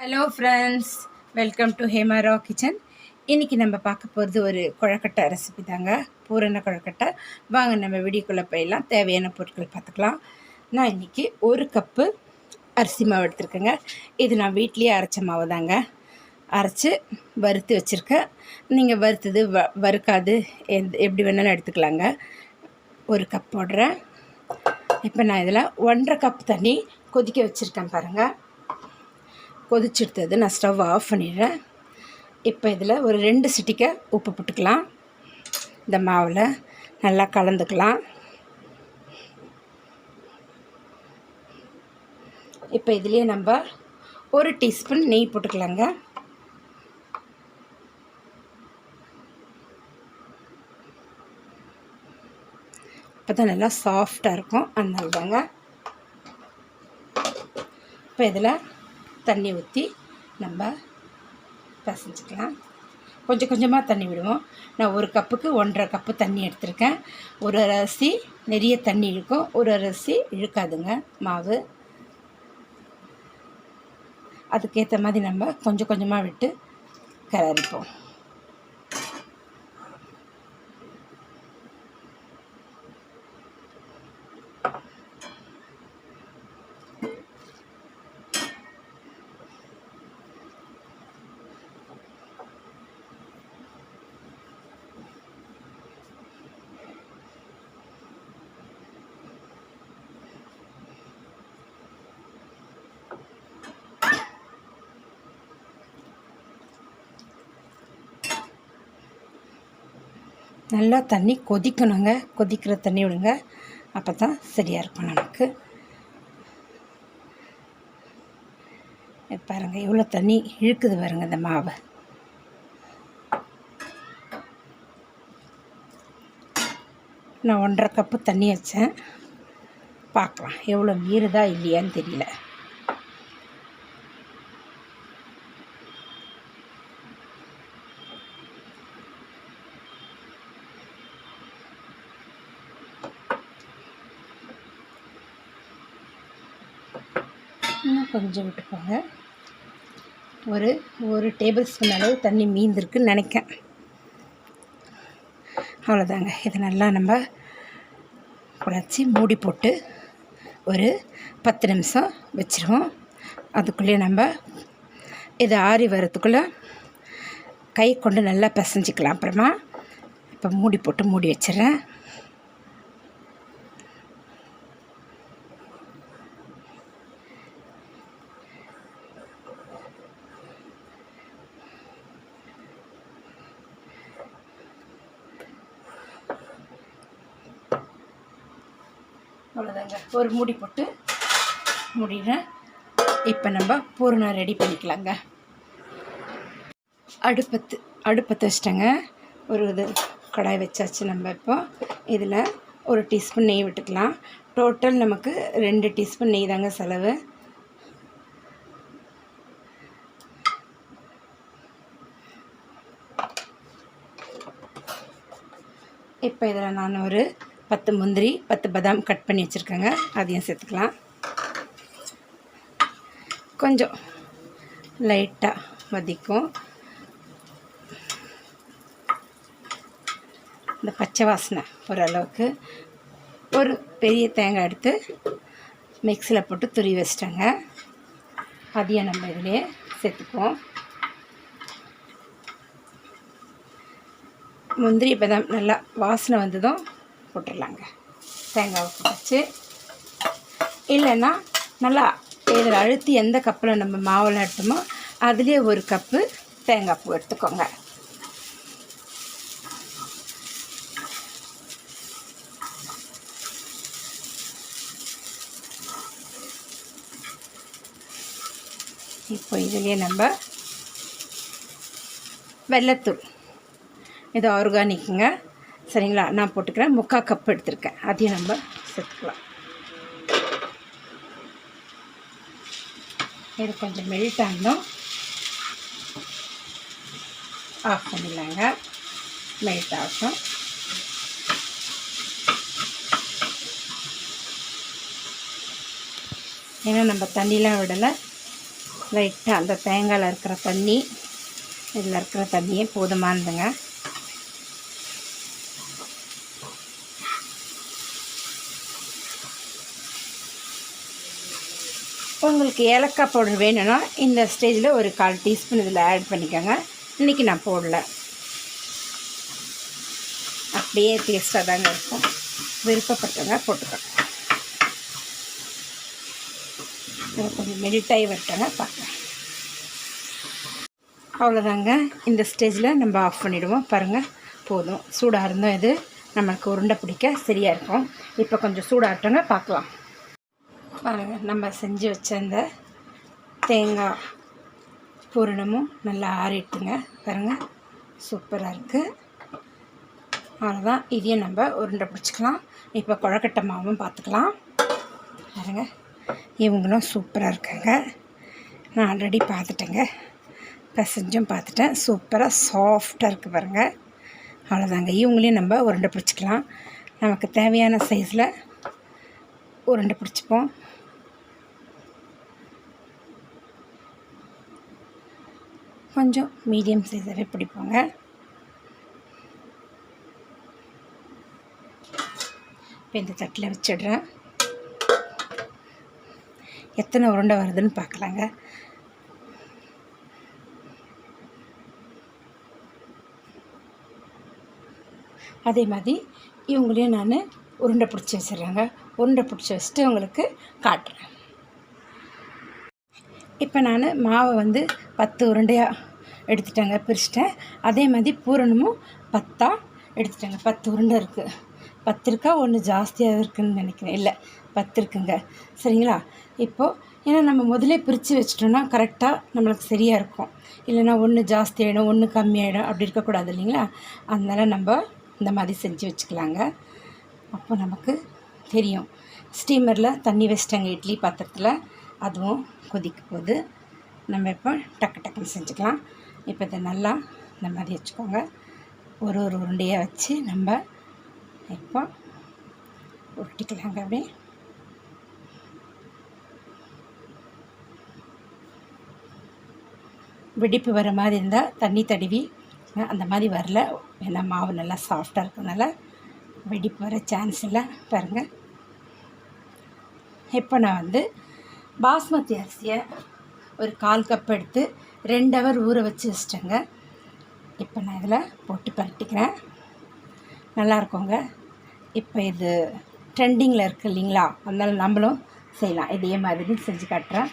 Hello friends welcome to Hemara kitchen இன்றைக்கி நம்ம பார்க்க போகிறது ஒரு குழக்கட்டை ரெசிபி தாங்க. பூரண குழக்கட்டை. வாங்க நம்ம வீடியோக்குள்ளே போயிடலாம். தேவையான பொருட்கள் பார்த்துக்கலாம். நான் இன்றைக்கி ஒரு கப்பு அரிசி மாவு எடுத்துருக்கேங்க. இது நான் வீட்லேயே அரைச்ச மாவு தாங்க. அரைச்சி வறுத்து வச்சுருக்கேன். நீங்கள் வறுத்தது வ வறுக்காது. எந்த எப்படி வேணாலும் எடுத்துக்கலாங்க. ஒரு கப் போடுறேன். இப்போ நான் இதில் ஒன்றரை கப் தண்ணி கொதிக்க வச்சுருக்கேன் பாருங்கள் கொதிச்செடுத்தது. நான் ஸ்டவ் ஆஃப் பண்ணிடுறேன். இப்போ இதில் ஒரு ரெண்டு சிட்டிக்க உப்பு போட்டுக்கலாம். இந்த மாவில் நல்லா கலந்துக்கலாம். இப்போ இதுலேயே நம்ம ஒரு டீஸ்பூன் நெய் போட்டுக்கலாங்க. அப்போ தான் நல்லா சாஃப்டாக இருக்கும். அதனால தாங்க இப்போ இதில் தண்ணி ஊற்றி நம்ம பிசைஞ்சிக்கலாம். கொஞ்சம் கொஞ்சமாக தண்ணி விடுவோம். நான் ஒரு கப்புக்கு ஒன்றரை கப்பு தண்ணி எடுத்திருக்கேன். ஒரு அரிசி நிறைய தண்ணி இழுக்கும். ஒரு அரிசி இழுக்காதுங்க மாவு. அதுக்கேற்ற மாதிரி நம்ம கொஞ்சம் கொஞ்சமாக விட்டு கலரிப்போம் நல்லா தண்ணி கொதிக்கணுங்க. கொதிக்கிற தண்ணி விடுங்க. அப்போ தான் சரியாக இருக்கும் நமக்கு. பாருங்கள் எவ்வளோ தண்ணி இழுக்குது பாருங்க இந்த மாவை. நான் ஒன்றரை கப்பு தண்ணி வச்சேன். பார்க்கலாம் எவ்வளோ மீறுதா இல்லையான்னு தெரியல. இன்னும் கொஞ்சம் விட்டுக்கோங்க. ஒரு ஒரு டேபிள் ஸ்பூன் அளவு தண்ணி மீந்திருக்குன்னு நினைக்கேன். அவ்வளோதாங்க இதை நல்லா நம்ம குழச்சி மூடி போட்டு ஒரு பத்து நிமிஷம் வச்சுருவோம். அதுக்குள்ளேயே நம்ம இதை ஆறி வரத்துக்குள்ளே கை கொண்டு நல்லா பிசைஞ்சிக்கலாம். அப்புறமா இப்போ மூடி போட்டு மூடி வச்சிடுறேன். அவ்வளோதாங்க ஒரு மூடி போட்டு மூடிடுறேன். இப்போ நம்ம பூரணம் ரெடி பண்ணிக்கலாங்க. அடுப்பத்து அடுப்பத்தை வச்சிட்டேங்க. ஒரு இது கடாய் வச்சாச்சு நம்ம இப்போ. இதில் ஒரு டீஸ்பூன் நெய் விட்டுக்கலாம். டோட்டல் நமக்கு ரெண்டு டீஸ்பூன் நெய் தாங்க செலவு. இப்போ இதில் நான் ஒரு பத்து முந்திரி பத்து பதாம் கட் பண்ணி வச்சுருக்கேங்க. அதையும் சேர்த்துக்கலாம். கொஞ்சம் லைட்டாக வதிக்கும் இந்த பச்சை வாசனை ஓரளவுக்கு ஒரு பெரிய தேங்காய் எடுத்து மிக்சியில் போட்டு துரி வச்சிட்டேங்க. அதையும் நம்ம இதிலே சேர்த்துக்குவோம். முந்திரி பதாம் நல்லா வாசனை வந்ததும் போட்டுடலாங்க. தேங்காவை போட்டாச்சு. இல்லைன்னா நல்லா இதில் அழுத்தி எந்த கப்பில் நம்ம மாவில் எடுத்தோமோ அதுலேயே ஒரு கப்பு தேங்காய் பூ எடுத்துக்கோங்க. இப்போ இதுலேயே நம்ம வெள்ளத்தூள் இது ஆர்கானிக்குங்க சரிங்களா? நான் போட்டுக்கிறேன். முக்கால் கப் எடுத்திருக்கேன். அதையும் நம்ம சேர்த்துக்கலாம். இது கொஞ்சம் மெல்ட் ஆகணும் ஆஃப் பண்ணிடலாங்க. மெல்ட் ஆகட்டும். ஏன்னா நம்ம தண்ணிலாம் விடலை. லைட்டாக அந்த தேங்காயில் இருக்கிற தண்ணி இதில் இருக்கிற தண்ணியே போதுமானதுங்க. உங்களுக்கு ஏலக்காய் பவுடர் வேணும்னா இந்த ஸ்டேஜில் ஒரு கால் டீஸ்பூன் இதில் ஆட் பண்ணிக்கோங்க. இன்றைக்கி நான் போடல. அப்படியே டேஸ்ட்டாக தாங்க இருக்கும். விருப்பப்பட்டவங்க போட்டுக்கோங்க கொஞ்சம் மெல்ட்டாகி வரட்டாங்க பார்க்கலாம். அவ்வளோதாங்க. இந்த ஸ்டேஜில் நம்ம ஆஃப் பண்ணிவிடுவோம் பாருங்கள் போதும். சூடாக இருந்தோம் இது. நம்மளுக்கு உருண்டை பிடிக்க சரியாக இருக்கும். இப்போ கொஞ்சம் சூடாகட்டங்க பார்க்கலாம். பாருங்கள் நம்ம செஞ்சு வச்ச இந்த தேங்காய் பூரணமும் நல்லா ஆறிட்டுங்க. பாருங்கள் சூப்பராக இருக்குது அவ்வளோதான் இதையும் நம்ம உருண்டை பிடிச்சிக்கலாம். இப்போ குழக்கட்டை மாவும் பார்த்துக்கலாம் பாருங்க இவங்களும் சூப்பராக இருக்காங்க. நான் ஆல்ரெடி பார்த்துட்டேங்க பிசைஞ்சும் பார்த்துட்டேன் சூப்பராக சாஃப்டாக இருக்குது பாருங்கள் அவ்வளோதாங்க இவங்களையும் நம்ம உருண்டை பிடிச்சிக்கலாம். நமக்கு தேவையான சைஸில் உருண்டை பிடிச்சிப்போம். கொஞ்சம் மீடியம் சைஸாகவே பிடிப்போங்க. இப்போ இந்த தட்டில் வச்சிடுறேன். எத்தனை உருண்டை வருதுன்னு பார்க்கலாங்க அதே மாதிரி இவங்களையும் நான் உருண்டை பிடிச்சி வச்சிடுறேங்க. உருண்டை பிடிச்சி வச்சுட்டு உங்களுக்கு காட்டுறேன். இப்போ நான் மாவை வந்து பத்து உருண்டையாக எடுத்துட்டேங்க பிரிச்சிட்டேன். அதே மாதிரி பூரணமும் பத்தாக எடுத்துட்டேங்க. பத்து உருண்டை இருக்குது பத்து இருக்கா ஒன்று ஜாஸ்தியாக இருக்குதுன்னு நினைக்கிறேன். இல்லை பத்து இருக்குங்க. சரிங்களா? இப்போது ஏன்னா நம்ம முதலே பிரித்து வச்சிட்டோம்னா கரெக்டாக நம்மளுக்கு சரியாக இருக்கும். இல்லைன்னா ஒன்று ஜாஸ்தி ஆகிடும் ஒன்று கம்மியாகிடும் அப்படி இருக்கக்கூடாது இல்லைங்களா? அதனால் நம்ம இந்த மாதிரி செஞ்சு வச்சுக்கலாங்க. அப்போ நமக்கு தெரியும். ஸ்டீமரில் தண்ணி வச்சிட்டாங்க இட்லி பாத்திரத்தில். அதுவும் கொதிக்க போகுது. நம்ம இப்போ டக்கு டக்குன்னு செஞ்சுக்கலாம். இப்போ இதை நல்லா இந்த மாதிரி வச்சுக்கோங்க. ஒரு ஒரு உருண்டையாக வச்சு நம்ம இப்போ உருட்டிக்கலாங்க அப்படியே. வெடிப்பு வர மாதிரி இருந்தால் தண்ணி தடவி அந்த மாதிரி வரல. ஏன்னா மாவு நல்லா சாஃப்டாக இருக்கனால வெடிப்பு வர சான்ஸ் இல்லை. பாருங்கள் இப்போ நான் வந்து பாஸ்மதி அரிசியை ஒரு கால் கப் எடுத்து ரெண்டு ஹவர் ஊற வச்சு வச்சிட்டேங்க. இப்போ நான் இதில் போட்டு பரட்டிக்கிறேன். நல்லா இருக்குங்க. இப்போ இது ட்ரெண்டிங்கில் இருக்குது இல்லைங்களா? அதனால நம்மளும் செய்யலாம். இதே மாதிரி செஞ்சு காட்டுறேன்.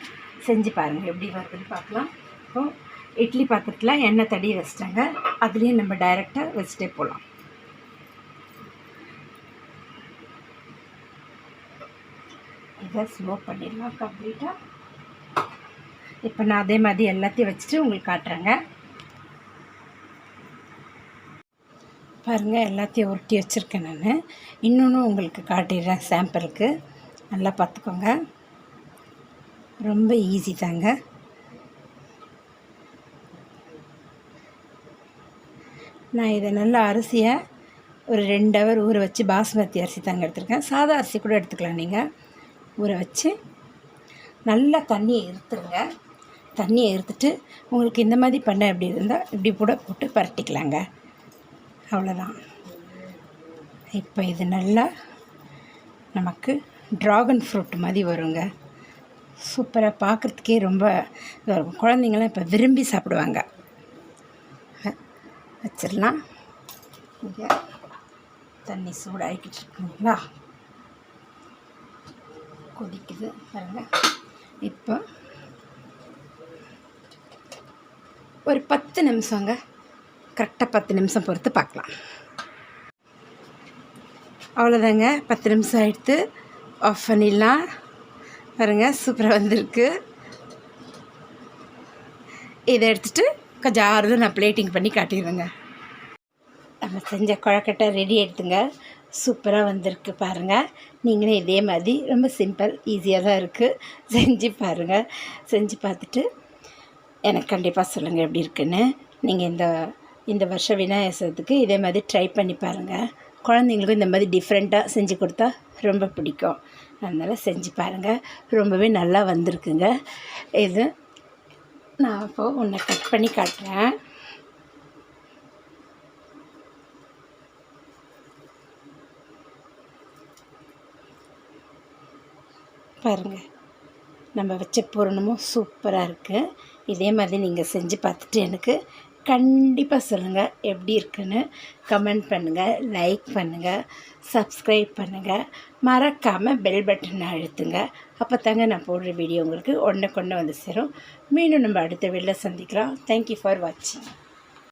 செஞ்சு பாருங்கள் எப்படி வருதுன்னு பார்க்கலாம். இப்போ இட்லி பாத்திரத்தில் எண்ணெய் தடி வச்சிட்டாங்க. அதுலேயும் நம்ம டைரெக்டாக வச்சுட்டே போகலாம் இதை ஸ்லோ பண்ணிடலாம் கம்ப்ளீட்டாக இப்போ நான் அதே மாதிரி எல்லாத்தையும் வச்சுட்டு உங்களுக்கு காட்டுறேங்க. பாருங்கள் எல்லாத்தையும் உருட்டி வச்சுருக்கேன் நான். இன்னொன்று உங்களுக்கு காட்டிடுறேன் சாம்பிளுக்கு நல்லா பார்த்துக்கோங்க. ரொம்ப ஈஸி தாங்க. நான் இதை நல்லா அரிசியை ஒரு ரெண்டு ஹவர் ஊற வச்சு பாஸ்மதி அரிசி தாங்க எடுத்துருக்கேன். சாதா அரிசி கூட எடுத்துக்கலாம் நீங்கள் ஊற வச்சு நல்லா தண்ணியை இருத்துருங்க தண்ணியை இருத்துட்டு உங்களுக்கு இந்த மாதிரி பண்ண இப்படி இருந்தால் இப்படி கூட போட்டு பரட்டிக்கலாங்க. அவ்வளோதான் இப்போ இது நல்லா நமக்கு ட்ராகன் ஃப்ரூட் மாதிரி வருங்க. சூப்பராக பார்க்குறதுக்கே ரொம்ப இதாக இருக்கும். குழந்தைங்களாம் இப்போ விரும்பி சாப்பிடுவாங்க. வச்சிடலாம். இங்கே தண்ணி சூடாகிக்கிட்டு இருக்குங்களா? கொதிக்குது பாருங்கள் இப்போ ஒரு பத்து நிமிஷங்க கரெக்டாக பத்து நிமிஷம் பொறுத்து பார்க்கலாம். அவ்வளோதாங்க பத்து நிமிஷம் ஆகிடுத்து ஆஃப் பண்ணிடலாம். பாருங்கள் சூப்பராக வந்திருக்கு. இதை எடுத்துகிட்டு கொஞ்சம் ஆறுதல் நான் பிளேட்டிங் பண்ணி காட்டிடுவேங்க நம்ம செஞ்ச குழக்கட்டை ரெடி எடுத்துங்க சூப்பராக வந்திருக்கு பாருங்கள் நீங்களும் இதே மாதிரி ரொம்ப சிம்பிள் ஈஸியாக தான் இருக்குது செஞ்சு பாருங்கள் செஞ்சு பார்த்துட்டு எனக்கு கண்டிப்பாக சொல்லுங்கள் எப்படி இருக்குன்னு. நீங்கள் இந்த இந்த வருஷம் விநாயகத்துக்கு இதே மாதிரி ட்ரை பண்ணி பாருங்கள் குழந்தைங்களுக்கும் இந்த மாதிரி டிஃப்ரெண்ட்டாக செஞ்சு கொடுத்தா ரொம்ப பிடிக்கும். அதனால் செஞ்சு பாருங்கள் ரொம்பவே நல்லா வந்திருக்குங்க. இது நான் இப்போது உன்னை கட் பண்ணி காட்டுறேன். பாருங்கள் நம்ம வச்ச பூரணமும் சூப்பராக இருக்குது இதே மாதிரி நீங்கள் செஞ்சு பார்த்துட்டு எனக்கு கண்டிப்பாக சொல்லுங்கள் எப்படி இருக்குன்னு கமெண்ட் பண்ணுங்கள் லைக் பண்ணுங்கள் சப்ஸ்கிரைப் பண்ணுங்கள் மறக்காமல் பெல் பட்டனை அழுத்துங்க. அப்போ தாங்க நான் போடுற வீடியோ உங்களுக்கு ஒன்றை கொண்டு வந்து சேரும். மீண்டும் நம்ம அடுத்த வீடியோவில் சந்திக்கலாம் தேங்க்யூ ஃபார் வாட்சிங்